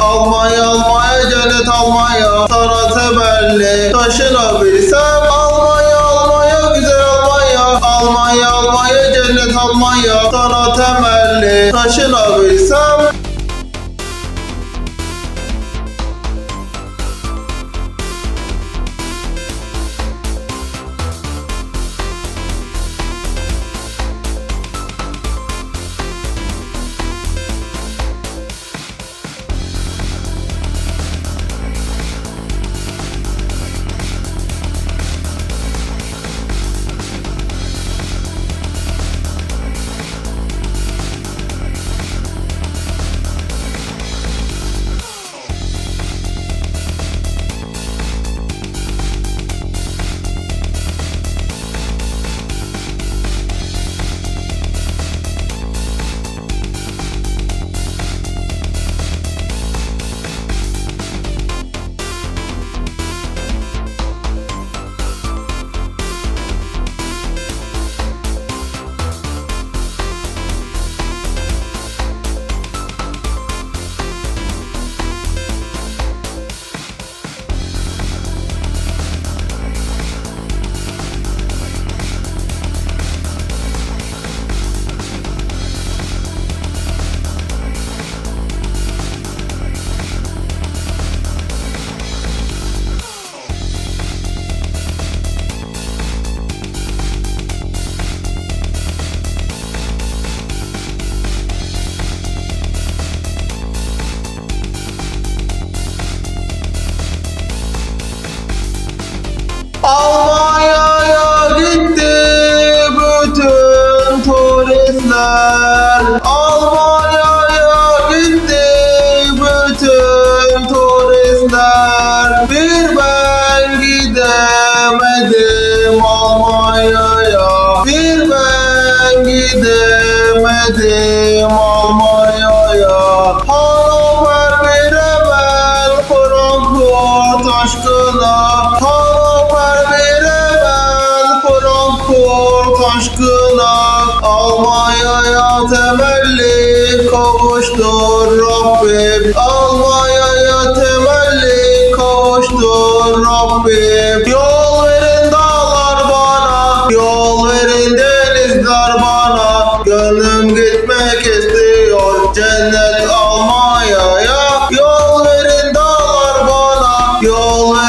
Almanya Almanya cennet Almanya Sana temelli taşınabilsem. Almanya Almanya güzel Almanya Almanya Almanya cennet Almanya Sana temelli taşınabilsem gidemedim Almanya'ya. Hannover, Bremen, Frankfurt aşkına. Hannover, Bremen, Frankfurt aşkına. Almanya'ya temelli kavuştur Rabbim. Almanya'ya temelli kavuştur Rabbim.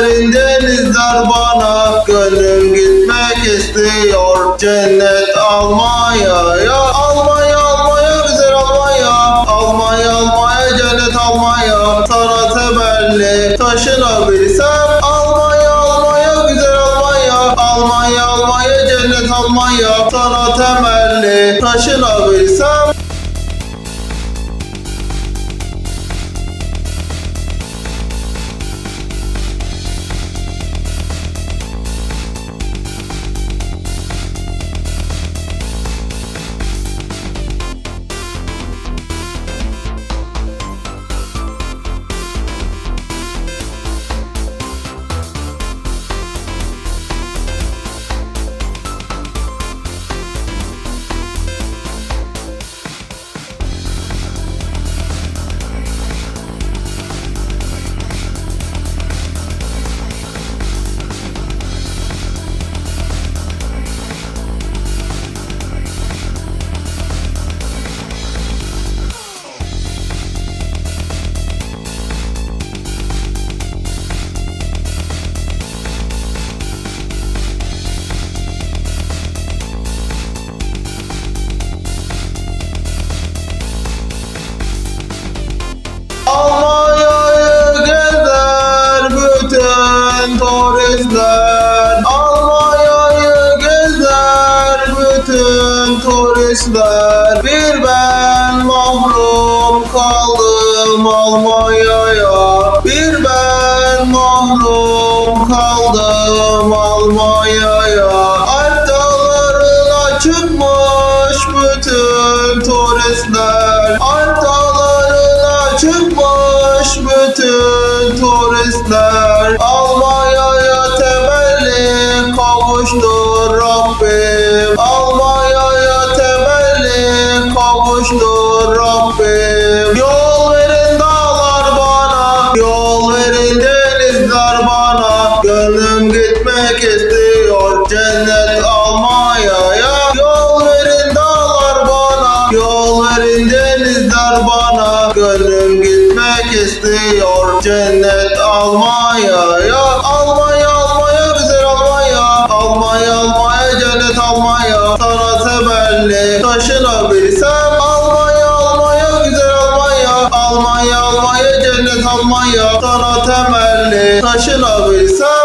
Yol verin denizler bana. Gönlüm gitmek istiyor cennet Almanya'ya. Almanya Almanya güzel Almanya. Almanya Almanya cennet Almanya. Sana temelli taşınabilsem. Almanya Almanya güzel Almanya. Almanya Almanya cennet Almanya. Sana temelli taşınabilsem. Bayram Almanya'ya. Antalarına çıkmış bütün turistler. Antalarına çıkmış bütün turistler. Almanya'ya temelli kavuştur Rabbim. Almanya'ya temelli kavuştur Rabbim. Yol verin dağlar bana Yol verin denizler bana. Gönlüm Gönlüm gitmek istiyor cennet Almanya'ya Almanya Almanya güzel Almanya Almanya Almanya cennet Almanya Sana temelli taşınabilsem Almanya Almanya güzel Almanya Almanya Almanya cennet Almanya Sana temelli taşınabilsem